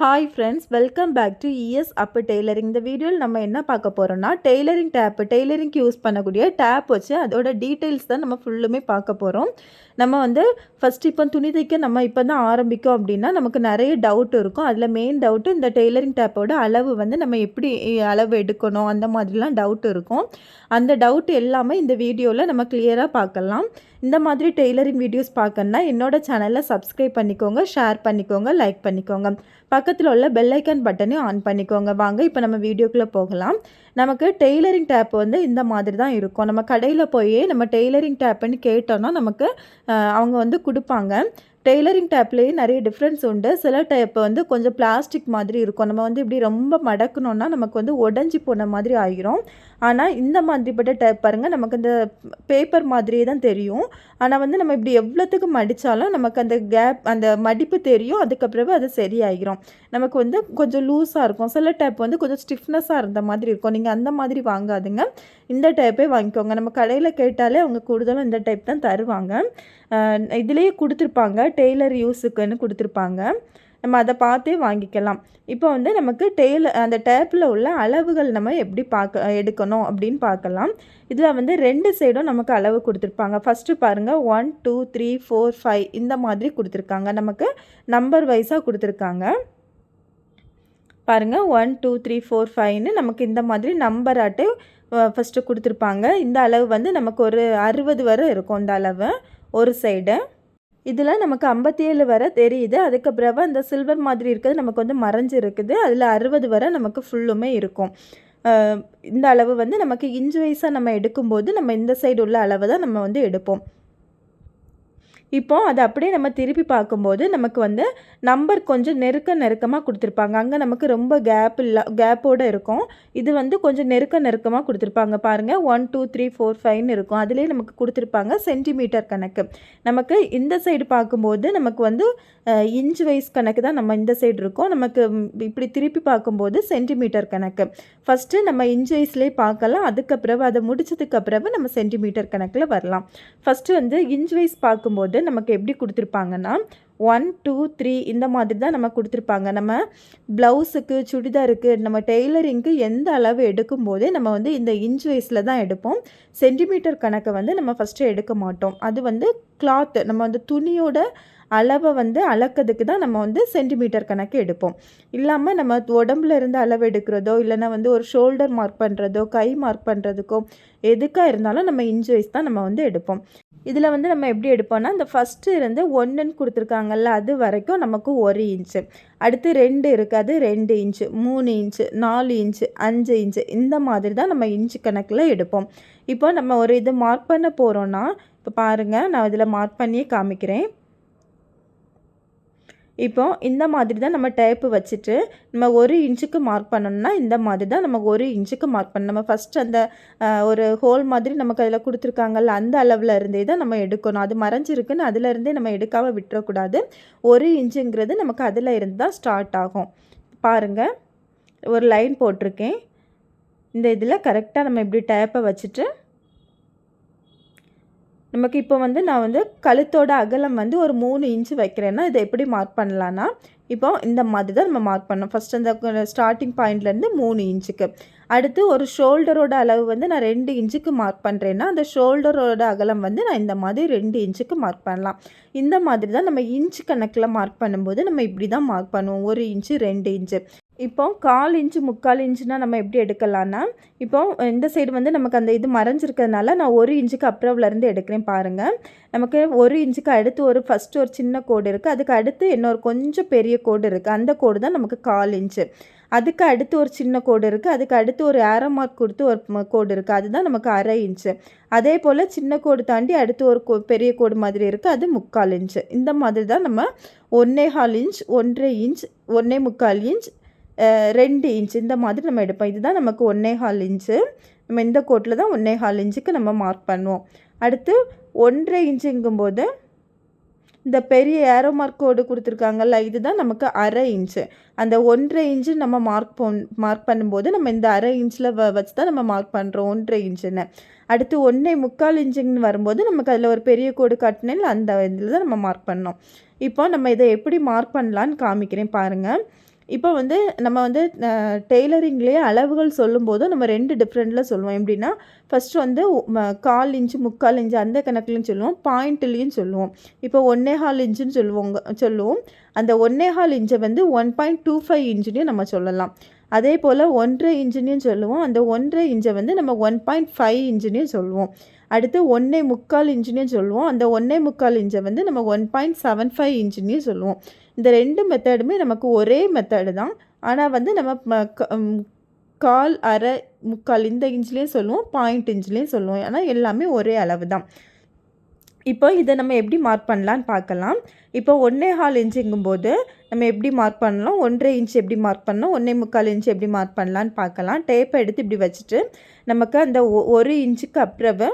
Hi friends welcome back to ES Appu tailoring இந்த வீடியோவில் நம்ம என்ன பார்க்க போகிறோம்னா டெய்லரிங் டேப்பு டெய்லரிங்க்கு யூஸ் பண்ணக்கூடிய டேப் வச்சு அதோட டீட்டெயில்ஸ் தான் நம்ம ஃபுல்லுமே பார்க்க போகிறோம் நம்ம வந்து ஃபஸ்ட் இப்போ துணி தைக்க நம்ம இப்போ தான் ஆரம்பிக்கும் அப்படின்னா நமக்கு நிறைய டவுட் இருக்கும். அதில் மெயின் டவுட்டு இந்த டெய்லரிங் டேப்போட அளவு வந்து நம்ம எப்படி அளவு எடுக்கணும்? அந்த மாதிரிலாம் டவுட் இருக்கும். அந்த டவுட் எல்லாமே இந்த வீடியோவில் நம்ம கிளியராக பார்க்கலாம். இந்த மாதிரி டெய்லரிங் வீடியோஸ் பார்க்கணுன்னா என்னோடய சேனலை சப்ஸ்கிரைப் பண்ணிக்கோங்க ஷேர் பண்ணிக்கோங்க லைக் பண்ணிக்கோங்க. பக்கத்தில் உள்ள பெல்லைக்கன் பட்டனையும் ஆன் பண்ணிக்கோங்க. வாங்க இப்போ நம்ம வீடியோக்குள்ளே போகலாம். நமக்கு டெய்லரிங் டேப் வந்து இந்த மாதிரி தான் இருக்கும். நம்ம கடையில் போய் நம்ம டெய்லரிங் டேப்புன்னு கேட்டோன்னா நமக்கு அவங்க வந்து கொடுப்பாங்க. டெய்லரிங் டேப்லேயே நிறைய டிஃப்ரென்ஸ் உண்டு. சில டேப் வந்து கொஞ்சம் பிளாஸ்டிக் மாதிரி இருக்கும். நம்ம வந்து இப்படி ரொம்ப மடக்கணுன்னா நமக்கு வந்து உடஞ்சி போன மாதிரி ஆகிரும் ஆனால் இந்த மாதிரிப்பட்ட டைப் பாருங்கள் நமக்கு இந்த பேப்பர் மாதிரியே தான் தெரியும். ஆனால் வந்து நம்ம இப்படி எவ்வளோத்துக்கு மடித்தாலும் நமக்கு அந்த கேப் அந்த மடிப்பு தெரியும். அதுக்கப்புறம் அது சரியாகிரும் நமக்கு வந்து கொஞ்சம் லூஸாக இருக்கும். சில டைப் வந்து கொஞ்சம் ஸ்டிஃப்னஸாக இருந்த மாதிரி இருக்கும். நீங்கள் அந்த மாதிரி வாங்காதுங்க. இந்த டைப்பே வாங்கிக்கோங்க. நம்ம கடையில் கேட்டாலே அவங்க கூடுதலும் இந்த டைப் தான் தருவாங்க. இதுலேயே கொடுத்துருப்பாங்க. டெய்லர் யூஸுக்குன்னு கொடுத்துருப்பாங்க. நம்ம அதை பார்த்தே வாங்கிக்கலாம். இப்போ வந்து நமக்கு டெய்ல அந்த டேப்பில் உள்ள அளவுகள் நம்ம எப்படி பார்க்க எடுக்கணும் அப்படின்னு பார்க்கலாம். இதில் வந்து ரெண்டு சைடும் நமக்கு அளவு கொடுத்துருப்பாங்க. ஃபஸ்ட்டு பாருங்கள் one two three four five இந்த மாதிரி கொடுத்துருக்காங்க. நமக்கு நம்பர் வைஸாக கொடுத்துருக்காங்க. பாருங்கள் ஒன் டூ த்ரீ ஃபோர் ஃபைவ்னு நமக்கு இந்த மாதிரி நம்பர் ஆட்டு ஃபஸ்ட்டு கொடுத்துருப்பாங்க. இந்த அளவு வந்து நமக்கு ஒரு அறுபது வரை இருக்கும் இந்த அளவு. ஒரு சைடு இதில் நமக்கு ஐம்பத்தி ஏழு வரை தெரியுது. அதுக்கப்புறம் அந்த சில்வர் மாதிரி இருக்கிறது நமக்கு வந்து மறைஞ்சிருக்குது. அதில் அறுபது வரை நமக்கு ஃபுல்லுமே இருக்கும். இந்த அளவு வந்து நமக்கு இன்ச் வைஸாக நம்ம எடுக்கும்போது நம்ம இந்த சைடு உள்ள அளவை தான் நம்ம வந்து எடுப்போம். இப்போ அதை அப்படியே நம்ம திருப்பி பார்க்கும்போது நமக்கு வந்து நம்பர் கொஞ்சம் நெருக்க நெருக்கமாக கொடுத்துருப்பாங்க. அங்கே நமக்கு ரொம்ப கேப் இல்லை கேப்போடு இருக்கும். இது வந்து கொஞ்சம் நெருக்க நெருக்கமாக கொடுத்துருப்பாங்க. பாருங்கள் ஒன் டூ த்ரீ ஃபோர் ஃபைவ்னு இருக்கும். அதுலேயே நமக்கு கொடுத்துருப்பாங்க சென்டிமீட்டர் கணக்கு. நமக்கு இந்த சைடு பார்க்கும்போது நமக்கு வந்து இன்ச் வைஸ் கணக்கு தான் நம்ம இந்த சைடு இருக்கோம். நமக்கு இப்படி திருப்பி பார்க்கும்போது சென்டிமீட்டர் கணக்கு. ஃபஸ்ட்டு நம்ம இன்ச் வைஸ்லேயே பார்க்கலாம். அதுக்கப்புறம் அதை முடிச்சதுக்கப்புறம் நம்ம சென்டிமீட்டர் கணக்கில் வரலாம். ஃபஸ்ட்டு வந்து இன்ச் வைஸ் பார்க்கும்போது வந்து நமக்கு எப்படி கொடுத்துருப்பாங்கன்னா ஒன் டூ த்ரீ இந்த மாதிரி தான் நம்ம கொடுத்துருப்பாங்க. நம்ம ப்ளவுஸுக்கு சுடிதாருக்கு நம்ம டெய்லரிங்க்கு எந்த அளவு எடுக்கும் போதே நம்ம வந்து இந்த இன்ச் வைஸில் தான் எடுப்போம். சென்டிமீட்டர் கணக்கை வந்து நம்ம ஃபஸ்ட்டு எடுக்க மாட்டோம். அது வந்து கிளாத்து நம்ம வந்து துணியோட அளவை வந்து அளக்கிறதுக்கு தான் நம்ம வந்து சென்டிமீட்டர் கணக்கு எடுப்போம். இல்லாமல் நம்ம உடம்புல இருந்து அளவு எடுக்கிறதோ இல்லைனா வந்து ஒரு ஷோல்டர் மார்க் பண்ணுறதோ கை மார்க் பண்ணுறதுக்கோ எதுக்காக இருந்தாலும் நம்ம இன்ச் வைஸ் தான் நம்ம வந்து எடுப்போம். இதில் வந்து நம்ம எப்படி எடுப்போம்னா இந்த ஃபஸ்ட்டு இருந்து ஒன்றுன்னு கொடுத்துருக்காங்கல்ல அது வரைக்கும் நமக்கு ஒரு இன்ச்சு அடுத்து ரெண்டு இருக்குது அது ரெண்டு இன்ச்சு மூணு இன்ச்சு நாலு இன்ச்சு அஞ்சு இன்ச்சு இந்த மாதிரி தான் நம்ம இன்ச்சு கணக்கில் எடுப்போம். இப்போ நம்ம ஒரு இது மார்க் பண்ண போகிறோன்னா இப்போ பாருங்கள் நான் இதில் மார்க் பண்ணியே காமிக்கிறேன். இப்போ இந்த மாதிரி தான் நம்ம டேப்பு வச்சுட்டு நம்ம ஒரு இன்ச்சுக்கு மார்க் பண்ணணும்னா இந்த மாதிரி தான் நம்ம ஒரு இன்ச்சுக்கு மார்க் பண்ணணும். நம்ம ஃபஸ்ட் அந்த ஒரு ஹோல் மாதிரி நமக்கு அதில் கொடுத்துருக்காங்கல்ல அந்த அளவில் இருந்தே தான் நம்ம எடுக்கணும். அது மறைஞ்சிருக்குன்னு அதிலருந்தே நம்ம எடுக்காமல் விட்டுறக்கூடாது. ஒரு இன்ச்சுங்கிறது நமக்கு அதில் இருந்து தான் ஸ்டார்ட் ஆகும். பாருங்கள் ஒரு லைன் போட்டிருக்கேன். இந்த இதில் கரெக்டாக நம்ம இப்படி டேப்பை வச்சுட்டு நமக்கு இப்போ வந்து நான் வந்து கழுத்தோட அகலம் வந்து ஒரு மூணு இன்ச்சு வைக்கிறேன்னா இதை எப்படி மார்க் பண்ணலான்னா இப்போ இந்த மாதிரி தான் நம்ம மார்க் பண்ணோம் ஃபஸ்ட் அந்த ஸ்டார்டிங் பாயிண்ட்லேருந்து மூணு இன்ச்சுக்கு. அடுத்து ஒரு ஷோல்டரோட அளவு வந்து நான் ரெண்டு இன்ச்சுக்கு மார்க் பண்ணுறேன்னா அந்த ஷோல்டரோட அகலம் வந்து நான் இந்த மாதிரி ரெண்டு இன்ச்சுக்கு மார்க் பண்ணலாம். இந்த மாதிரி தான் நம்ம இன்ச்சு கணக்கில் மார்க் பண்ணும்போது நம்ம இப்படி தான் மார்க் பண்ணுவோம். ஒரு இன்ச்சு ரெண்டு இன்ச்சு. இப்போ கால் இன்ச்சு முக்கால் இன்ச்சுனா நம்ம எப்படி எடுக்கலான்னா இப்போ இந்த சைடு வந்து நமக்கு அந்த இது மறைஞ்சிருக்கிறதுனால நான் ஒரு இன்ச்சுக்கு அப்புறம்லேருந்து எடுக்கிறேன் பாருங்கள் நமக்கு ஒரு இன்ச்சுக்கு அடுத்து ஒரு ஃபஸ்ட்டு ஒரு சின்ன கோடு இருக்குது அதுக்கு அடுத்து இன்னொரு கொஞ்சம் பெரிய கோடு இருக்குது அந்த கோடு தான் நமக்கு கால் இன்ச்சு. அதுக்கு அடுத்து ஒரு சின்ன கோடு இருக்குது அதுக்கு அடுத்து ஒரு ஏரோ மார்க் கொடுத்து ஒரு கோடு இருக்குது அதுதான் நமக்கு அரை இன்ச்சு. அதே போல் சின்ன கோடு தாண்டி அடுத்து ஒரு கோ பெரிய கோடு மாதிரி இருக்குது அது முக்கால் இன்ச்சு. இந்த மாதிரி தான் நம்ம ஒன்றே கால் இன்ச் ஒன்றரை இன்ச் ஒன்றே முக்கால் இன்ச் ரெண்டு இன்ச் இந்த மாதிரி நம்ம எடுப்போம். இதுதான் நமக்கு ஒன்றே கால் இன்ச்சு. நம்ம இந்த கோட்டில் தான் ஒன்றே கால் இன்ச்சுக்கு நம்ம மார்க் பண்ணுவோம். அடுத்து ஒன்றரை இன்ச்சுங்கும்போது இந்த பெரிய ஏரோ மார்க் கோடு கொடுத்துருக்காங்கல்ல இதுதான் நமக்கு அரை இன்ச்சு. அந்த ஒன்றரை இன்ச்சு நம்ம மார்க் போ மார்க் பண்ணும்போது நம்ம இந்த அரை இன்ச்சில் வ வச்சு தான் நம்ம மார்க் பண்ணுறோம் ஒன்றரை இன்ச்சுன்னு. அடுத்து ஒன்றே முக்கால் இன்ச்சுன்னு வரும்போது நமக்கு அதில் ஒரு பெரிய கோடு காட்டினேன் அந்த இதில் தான் நம்ம மார்க் பண்ணோம். இப்போ நம்ம இதை எப்படி மார்க் பண்ணலான்னு காமிக்கிறேன் பாருங்கள் இப்போ வந்து நம்ம வந்து டெய்லரிங்லேயே அளவுகள் சொல்லும்போது நம்ம ரெண்டு டிஃப்ரெண்ட்டில் சொல்லுவோம். எப்படின்னா ஃபஸ்ட்டு வந்து கால் இன்ச்சு முக்கால் இன்ச்சு அந்த கணக்குலையும் சொல்லுவோம். பாயிண்ட்லேயும் சொல்லுவோம். இப்போ ஒன்னே ஹால் இன்ச்சுன்னு சொல்லுவோங்க சொல்லுவோம். அந்த ஒன்னே ஹால் இன்ச்சை வந்து ஒன் பாயிண்ட் டூ ஃபைவ் இன்ச்சுன்னு நம்ம சொல்லலாம். அதே போல் ஒன்றரை இன்ச்சுன்னு சொல்லுவோம். அந்த ஒன்றரை இன்ச்சை வந்து நம்ம ஒன் பாயிண்ட் ஃபைவ் இன்ச்சுன்னு சொல்லுவோம். அடுத்து ஒன்றே முக்கால் இன்ச்சுனையும் சொல்லுவோம். அந்த ஒன்றே முக்கால் இன்ச்சை வந்து நம்ம ஒன் பாயிண்ட் செவன் ஃபைவ் இன்ச்சுனையும் சொல்லுவோம். இந்த ரெண்டு மெத்தடுமே நமக்கு ஒரே மெத்தடு தான். ஆனால் வந்து நம்ம கால் அரை முக்கால் இந்த இன்ச்லேயும் சொல்லுவோம். பாயிண்ட் இன்ச்லேயும் சொல்லுவோம். ஆனால் எல்லாமே ஒரே அளவு தான். இப்போ இதை நம்ம எப்படி மார்க் பண்ணலான்னு பார்க்கலாம். இப்போ ஒன்றே ஹால் இன்ச்சுங்கும்போது நம்ம எப்படி மார்க் பண்ணலாம்? ஒன்றரை இன்ச் எப்படி மார்க் பண்ணலாம்? ஒன்றே முக்கால் இன்ச் எப்படி மார்க் பண்ணலான்னு பார்க்கலாம். டேப்பை எடுத்து இப்படி வச்சுட்டு நமக்கு அந்த ஒரு இன்ச்சுக்கு அப்புறவு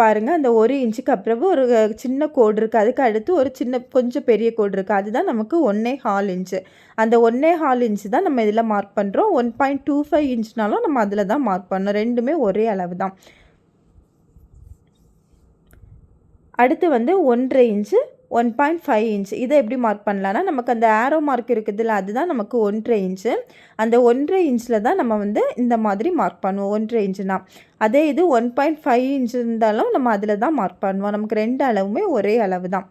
பாருங்கள் அந்த ஒரு இன்ச்சுக்கு அப்புறம் ஒரு சின்ன கோடு இருக்குது அதுக்கு அடுத்து ஒரு சின்ன கொஞ்சம் பெரிய கோடு இருக்குது அதுதான் நமக்கு ஒன்றே ஹால் இன்ச்சு. அந்த ஒன்றே ஹால் இன்ச்சு தான் நம்ம இதில் மார்க் பண்ணுறோம் ஒன் பாயிண்ட் டூ ஃபைவ் இன்ச்னாலும் நம்ம அதில் தான் மார்க் பண்ணோம் ரெண்டுமே ஒரே அளவு தான். அடுத்து வந்து ஒன்றரை inch one point five inch இதை எப்படி மார்க் பண்ணலான்னா நமக்கு அந்த ஆரோ மார்க் இருக்குதுல்ல அதுதான் நமக்கு ஒன்றரை இன்ச்சு அந்த ஒன்றரை இன்ச்சில் தான் நம்ம வந்து இந்த மாதிரி மார்க் பண்ணுவோம் ஒன்றரை இன்ச்சுனா அதே இது ஒன் பாயிண்ட் ஃபைவ் இன்ச் இருந்தாலும் நம்ம அதில் தான் மார்க் பண்ணுவோம். நமக்கு ரெண்டு அளவுமே ஒரே அளவு தான்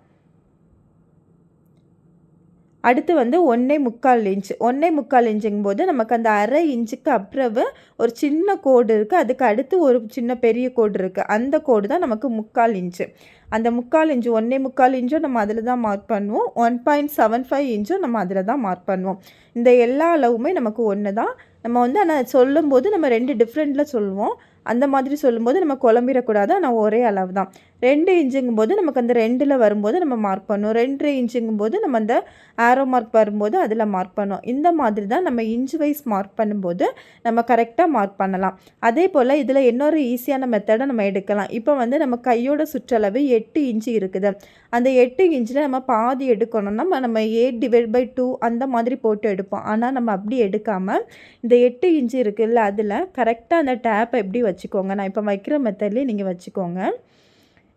அடுத்து வந்து ஒன்றே முக்கால் இன்ச் ஒன்றே முக்கால் இன்ச்சுங்கும் போது நமக்கு அந்த அரை இன்ச்சுக்கு அப்புறவு ஒரு சின்ன கோடு இருக்குது அதுக்கு அடுத்து ஒரு சின்ன பெரிய கோடு இருக்குது அந்த கோடு தான் நமக்கு முக்கால் இன்ச்சு அந்த முக்கால் இன்ச்சு ஒன்றே முக்கால் இன்ச்சும் நம்ம அதில் தான் மார்க் பண்ணுவோம். ஒன் பாயிண்ட் செவன் ஃபைவ் இன்ச்சும் நம்ம அதில் தான் மார்க் பண்ணுவோம். இந்த எல்லா அளவுமே நமக்கு ஒன்று தான் நம்ம வந்து ஆனால் சொல்லும்போது நம்ம ரெண்டு டிஃப்ரெண்ட்டில் சொல்லுவோம். அந்த மாதிரி சொல்லும்போது நம்ம குழம்பிடக்கூடாது. ஆனால் ஒரே அளவு தான் ரெண்டு இன்ச்சுங்கும் போது நமக்கு அந்த ரெண்டில் வரும்போது நம்ம மார்க் பண்ணுவோம் ரெண்டு இன்ச்சுங்கும் போது நம்ம அந்த ஆரோ மார்க் வரும்போது அதில் மார்க் பண்ணுவோம் இந்த மாதிரி தான் நம்ம இன்ச் வைஸ் மார்க் பண்ணும்போது நம்ம கரெக்டாக மார்க் பண்ணலாம். அதே போல் இதில் இன்னொரு ஈஸியான மெத்தடை நம்ம எடுக்கலாம். இப்போ வந்து நம்ம கையோட சுற்றளவு எட்டு இன்ச்சு இருக்குது. அந்த எட்டு இன்ச்சில் நம்ம பாதி எடுக்கணும்னா நம்ம எயிட் டிவைட் பை டூ அந்த மாதிரி போட்டு எடுப்போம். ஆனால் நம்ம அப்படி எடுக்காமல் இந்த எட்டு இன்ச்சு இருக்குல்ல அதில் கரெக்டாக அந்த டேப்பை எப்படி வச்சுக்கோங்க. நான் இப்போ வைக்கிற மெத்தட்லேயே நீங்கள் வச்சுக்கோங்க.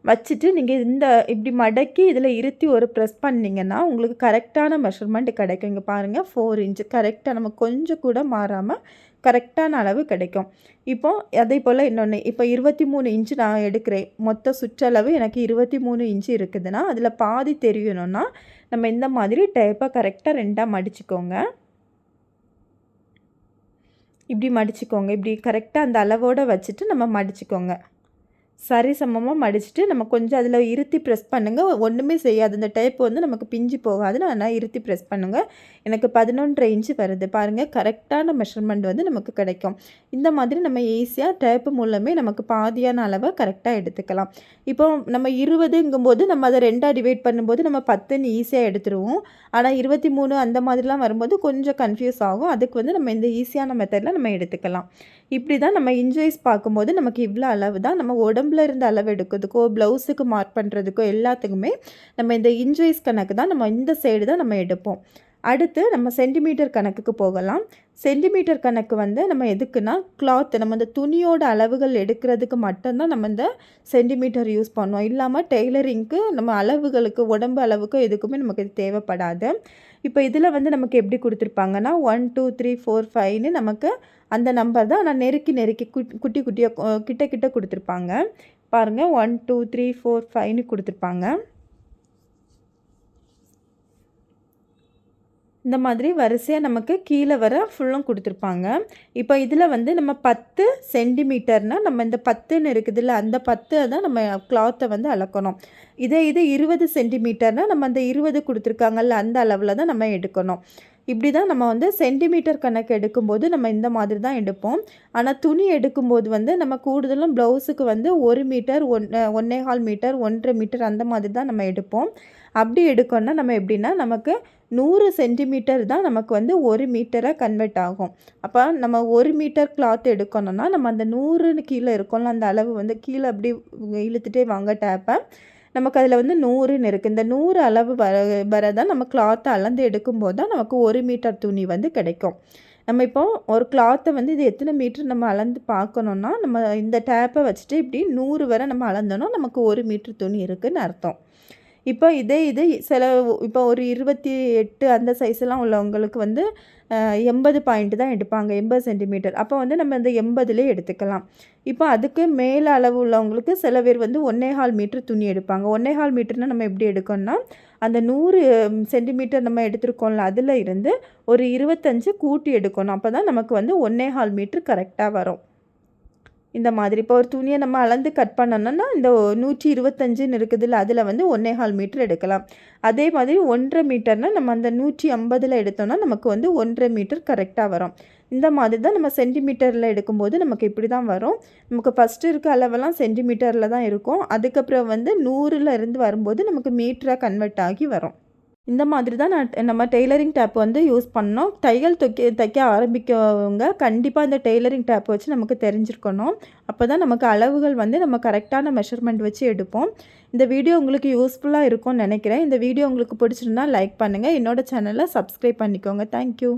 வச்சுட்டு நீங்கள் இந்த இப்படி மடக்கி இதில் இருத்தி ஒரு ப்ரெஸ் பண்ணிங்கன்னா உங்களுக்கு கரெக்டான மெஷர்மெண்ட் கிடைக்கும். இங்கே பாருங்கள் ஃபோர் இன்ச்சு கரெக்டாக நம்ம கொஞ்சம் கூட மாறாமல் கரெக்டான அளவு கிடைக்கும். இப்போ அதே போல் இன்னொன்று இப்போ இருபத்தி மூணு இன்ச்சு நான் எடுக்கிறேன். மொத்த சுற்றளவு எனக்கு இருபத்தி மூணு இன்ச்சு இருக்குதுன்னா அதில் பாதி தெரியணும்னா நம்ம இந்த மாதிரி டேப்பை கரெக்டாக ரெண்டாக மடிச்சுக்கோங்க. இப்படி மடிச்சுக்கோங்க. இப்படி கரெக்டாக அந்த அளவோடு வச்சுட்டு நம்ம மடிச்சுக்கோங்க. சரி சமமாக மடிச்சுட்டு நம்ம கொஞ்சம் அதில் இருத்தி ப்ரெஸ் பண்ணுங்கள் ஒன்றுமே செய்யாது. இந்த டைப் வந்து நமக்கு பிஞ்சு போகாது நான் இருத்தி ப்ரெஸ் பண்ணுங்கள் எனக்கு பதினொன்றரை இன்ச்சு வருது. பாருங்கள் கரெக்டான மெஷர்மெண்ட் வந்து நமக்கு கிடைக்கும். இந்த மாதிரி நம்ம ஈஸியாக டைப்பு மூலமே நமக்கு பாதியான அளவை கரெக்டாக எடுத்துக்கலாம். இப்போ நம்ம இருபதுங்கும்போது நம்ம அதை ரெண்டாக டிவைட் பண்ணும்போது நம்ம பத்துன்னு ஈஸியாக எடுத்துருவோம். ஆனால் இருபத்தி மூணு அந்த மாதிரிலாம் வரும்போது கொஞ்சம் கன்ஃபியூஸ் ஆகும். அதுக்கு வந்து நம்ம இந்த ஈஸியான மெத்தடில் நம்ம எடுத்துக்கலாம். இப்படி தான் நம்ம இன்ஜுவைஸ் பார்க்கும்போது நமக்கு இவ்வளோ அளவு தான் நம்ம உடம்புல இருந்து அளவு எடுக்கிறதுக்கோ ப்ளவுஸுக்கு மார்க் பண்ணுறதுக்கோ எல்லாத்துக்குமே நம்ம இந்த இன்ஜுவைஸ் கணக்கு தான் நம்ம இந்த சைடு தான் நம்ம எடுப்போம். அடுத்து நம்ம சென்டிமீட்டர் கணக்குக்கு போகலாம். சென்டிமீட்டர் கணக்கு வந்து நம்ம எதுக்குன்னா கிளாத் நம்ம இந்த துணியோட அளவுகள் எடுக்கிறதுக்கு மட்டும்தான் நம்ம இந்த சென்டிமீட்டர் யூஸ் பண்ணோம் இல்லாமல் டெய்லரிங்க்கு நம்ம அளவுகளுக்கு உடம்பு அளவுக்கு எதுக்குமே நமக்கு இது தேவைப்படாது. இப்போ இதில் வந்து நமக்கு எப்படி கொடுத்துருப்பாங்கன்னா ஒன் டூ த்ரீ ஃபோர் ஃபைவ்னு நமக்கு அந்த நம்பர் தான் ஆனால் நெருக்கி நெருக்கி குட்டி குட்டியாக கிட்ட கிட்ட கொடுத்துருப்பாங்க. பாருங்கள் ஒன் டூ த்ரீ ஃபோர் ஃபைவ்னு கொடுத்துருப்பாங்க. இந்த மாதிரி வரிசையாக நமக்கு கீழே வர ஃபுல்லும் கொடுத்துருப்பாங்க. இப்போ இதில் வந்து நம்ம பத்து சென்டிமீட்டர்னால் நம்ம இந்த பத்துன்னு இருக்குதுல்ல அந்த பத்து தான் நம்ம கிளாத்தை வந்து அளக்கணும். இதே இது இருபது சென்டிமீட்டர்னால் நம்ம அந்த இருபது கொடுத்துருக்காங்கல்ல அந்த அளவில் தான் நம்ம எடுக்கணும். இப்படி தான் நம்ம வந்து சென்டிமீட்டர் கணக்கு எடுக்கும்போது நம்ம இந்த மாதிரி தான் எடுப்போம். ஆனால் துணி எடுக்கும்போது வந்து நம்ம கூடுதலும் ப்ளவுஸுக்கு வந்து ஒரு மீட்டர் ஒன் ஒன்னே கால் மீட்டர் ஒன்றரை மீட்டர் அந்த மாதிரி தான் நம்ம எடுப்போம். அப்படி எடுக்கணும்னா நம்ம எப்படின்னா நமக்கு நூறு சென்டிமீட்டர் தான் நமக்கு வந்து ஒரு மீட்டராக கன்வெர்ட் ஆகும். அப்போ நம்ம ஒரு மீட்டர் கிளாத் எடுக்கணும்னா நம்ம அந்த நூறுன்னு கீழே இருக்கோம்ல அந்த அளவு வந்து கீழே அப்படி இழுத்துட்டே வாங்க டேப்பை நமக்கு அதில் வந்து நூறுன்னு இருக்குது இந்த நூறு அளவு வர வரதான் நம்ம கிளாத்தை அளந்து எடுக்கும்போது தான் நமக்கு ஒரு மீட்டர் துணி வந்து கிடைக்கும். நம்ம இப்போ ஒரு கிளாத்தை வந்து இது எத்தனை மீட்டர் நம்ம அளந்து பார்க்கணுன்னா நம்ம இந்த டேப்பை வச்சுட்டு இப்படி நூறு வரை நம்ம அளந்தோன்னா நமக்கு ஒரு மீட்ரு துணி இருக்குதுன்னு அர்த்தம். இப்போ இதே இது சில இப்போ ஒரு இருபத்தி எட்டு அந்த சைஸ்லாம் உள்ளவங்களுக்கு வந்து எண்பது பாயிண்ட் தான் எடுப்பாங்க எண்பது சென்டிமீட்டர் அப்போ வந்து நம்ம இந்த எண்பதுலேயே எடுத்துக்கலாம். இப்போ அதுக்கு மேலே அளவு உள்ளவங்களுக்கு சில பேர் வந்து ஒன்னே ஹால் மீட்டர் துணி எடுப்பாங்க. ஒன்னே ஹால் மீட்டர்னால் நம்ம எப்படி எடுக்கணும்னா அந்த நூறு சென்டிமீட்டர் நம்ம எடுத்துருக்கோம்ல அதில் இருந்து ஒரு இருபத்தஞ்சு கூட்டி எடுக்கணும். அப்போ தான் நமக்கு வந்து ஒன்னே ஹால் மீட்ரு கரெக்டாக வரும். இந்த மாதிரி. இப்போ ஒரு துணியை நம்ம அளந்து கட் பண்ணணும்னா இந்த நூற்றி இருபத்தஞ்சுன்னு இருக்குதுல்ல அதில் வந்து ஒன்றே கால் மீட்டர் எடுக்கலாம். அதே மாதிரி ஒன்றரை மீட்டர்னால் நம்ம அந்த நூற்றி ஐம்பதில் எடுத்தோம்னா நமக்கு வந்து ஒன்றரை மீட்டர் கரெக்டாக வரும். இந்த மாதிரி தான் நம்ம சென்டிமீட்டரில் எடுக்கும்போது நமக்கு இப்படி தான் வரும். நமக்கு ஃபஸ்ட்டு இருக்க அளவெல்லாம் சென்டிமீட்டரில் தான் இருக்கும். அதுக்கப்புறம் வந்து நூறில் இருந்து வரும்போது நமக்கு மீட்டராக கன்வெர்ட் ஆகி வரும். இந்த மாதிரி தான் நான் நம்ம டெய்லரிங் டேப் வந்து யூஸ் பண்ணோம் தையல் தைக்க தைக்க ஆரம்பிக்கவங்க கண்டிப்பாக இந்த டெய்லரிங் டேப் வச்சு நமக்கு தெரிஞ்சிருக்கணும். அப்போ தான் நமக்கு அளவுகள் வந்து நம்ம கரெக்டான மெஷர்மெண்ட் வச்சு எடுப்போம். இந்த வீடியோ உங்களுக்கு யூஸ்ஃபுல்லாக இருக்கும்னு நினைக்கிறேன். இந்த வீடியோ உங்களுக்கு பிடிச்சிருந்தா லைக் பண்ணுங்கள் என்னோடய சேனலை சப்ஸ்கிரைப் பண்ணிக்கோங்க. தேங்க்யூ